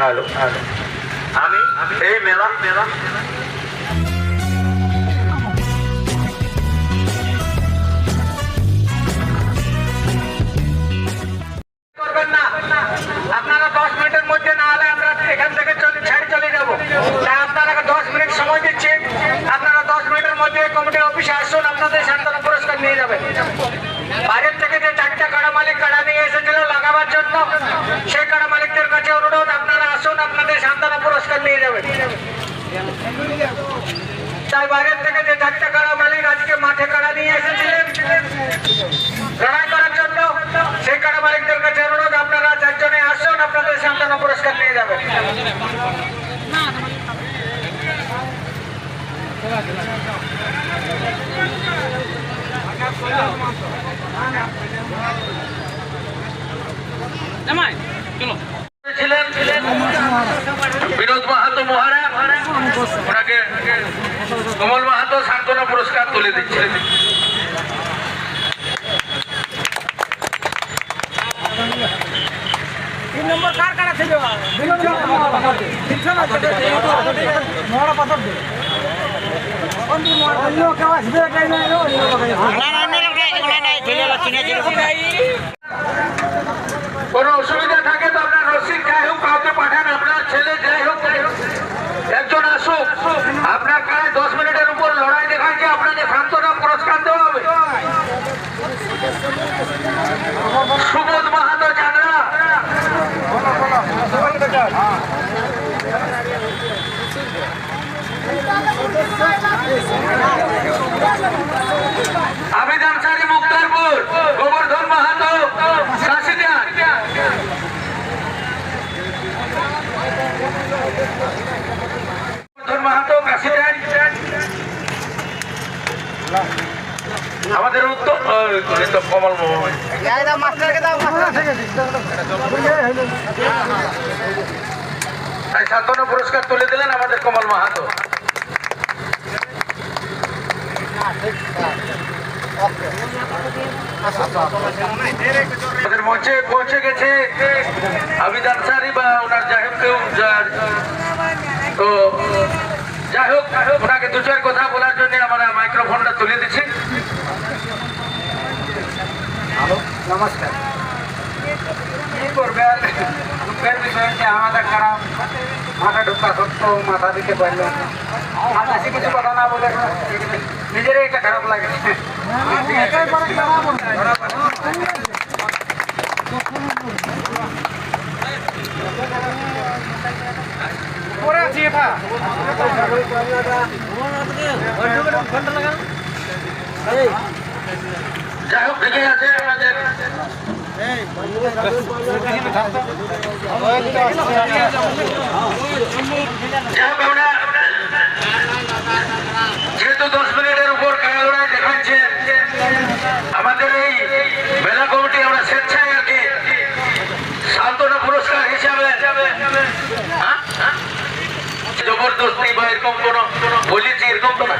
Hello আমি এই মেলা মেলা। আপনারা দশ মিনিটের মধ্যে না হলে আমরা এখান থেকে চলে, ছেড়ে চলে যাব। আপনারা দশ মিনিট সময় দিচ্ছি। আপনারা দশ মিনিটের মধ্যে কমিটির অফিসে আসুন, আপনাদের সান্ত্বনা পুরস্কার নিয়ে যাবেন বাইরের থেকে যে চারটা কাড়া মালিক কাড়া নিয়ে এসেছিল লাগাবার জন্য সেই কাড়া মালিকদের কাছে অনুরোধ আপনারা আসুন আপনাদের সান্ত্বনা পুরস্কার নিয়ে যাবেন তাই বাইরের থেকে যে চারটা কাড়া মালিক আজকে মাঠে কাড়া নিয়ে এসেছিলেন লড়াই করার জন্য সেই কাড়া মালিকদের কাছে অনুরোধ আপনারা চারজনে আসুন আপনাদের সান্ত্বনা পুরস্কার নিয়ে যাবেন। ছিলেন। বিনোদ মাহাতো মহারা ওনাকে কমল মাহাতো সান্ত্বনা পুরস্কার তুলে দিচ্ছে। তিন নম্বর কার কারা ছিল কোনো অসুবিধা থাকে তো আপনার রসিদ যাই হোক কাউকে পাঠান আপনার ছেলে যাই হোক যাই হোক একজন আসুক আপনার কাছে দশ মিনিটের উপর লড়াই দেখাচ্ছে আপনাকে সান্ত্বনা পুরস্কার দেওয়া হবে সুবোধ মাহাতো চাঁদরা আবেদন সারি মুক্তারপুর গোবর্ধন মাহাতো কাশিদিয়া গোবর্ধন মাহাতো কাশিদিয়া আমাদের উত্তর ওই তো পুরস্কার তুলে দিলেন আমাদের কমল মাহাতো। মঞ্চে পৌঁছে গেছে আবিদ আনসারি বা ওনার যাই হোক কেউ তো যাই হোক ওনাকে দু চার কথা বলার জন্য আমরা মাইক্রোফোনটা তুলে দিচ্ছি। নমস্কার। কি করবেন দুঃখের বিষয় হচ্ছে আমাদের খারাপ মাথা ঢুকা সত্ত্বেও মাথা দিতে পারল। আর বেশি কিছু কথা না বলে নিজেরই একটা খারাপ লাগে। পরে এটা যাই হোক ঠিকই আছে আমাদের যেহেতু দশ মিনিটের উপর খেলাধুলায় দেখাচ্ছে, আমাদের এই মেলা কমিটি আমরা স্বেচ্ছায় আর কি সান্ত্বনা পুরস্কার হিসাবে? হ্যাঁ? জবরদস্তি বা এরকম কোন বলেছি, এরকম তো না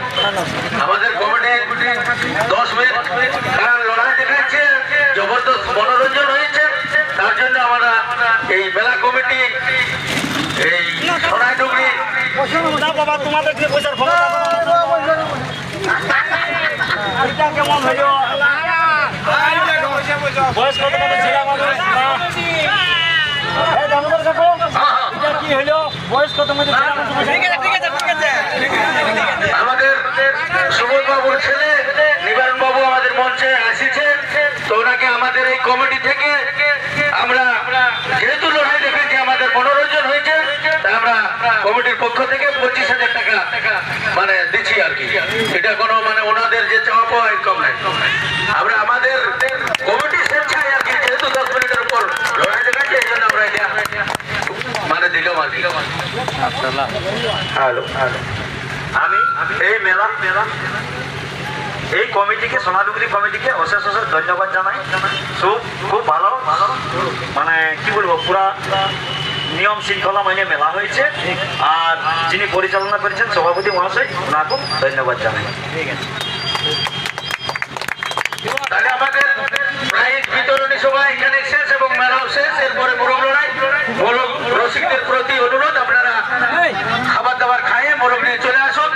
বাবা তোমাদের যে পয়সার ক্ষমতা এটা কেমন হইল বয়স কত কত ছিল আমাদের এই দামোদর কাকু, এটা কি হইল বয়স কত মধ্যে ছিল আমাদের আমাদের সুবোধ বাবুর ছেলে নিবারণ বাবু আমাদের মঞ্চে আসিছে তো ওনাকে আমাদের এই কমিটি থেকে আমরা যেহেতু লড়াই দেখেছি আমাদের মনোরঞ্জন হয়েছে তাই আমরা কমিটির পক্ষ থেকে পঁচিশ হাজার টাকা মানে দিচ্ছি আর কি। এটা কোনো মানে ওনাদের যে চাওয়া পাওয়া ইনকাম নাই। আমরা আমাদের কমিটি স্বেচ্ছায় আর কি, যেহেতু দশ মিনিটের উপর এই আমরা মানে দিলাম আর হ্যালো আমি এই মেলা মেলা এই কমিটিকে সোনাডুগুরি কমিটিকে অশেষ অশেষ ধন্যবাদ জানাই। খুব খুব ভালো ভালো। মানে কি বলব, পুরা নিয়ম শৃঙ্খলা মাইনে মেলা হয়েছে। আর যিনি পরিচালনা করেছেন সভাপতি মহাশয় ওনাকে ধন্যবাদ জানাই। বিতরণী শেষ এবং মেলাও শেষ। লড়াই। রসিকদের প্রতি অনুরোধ, আপনারা খাবার দাবার খাইয়ে মোরগ নিয়ে চলে আসুন।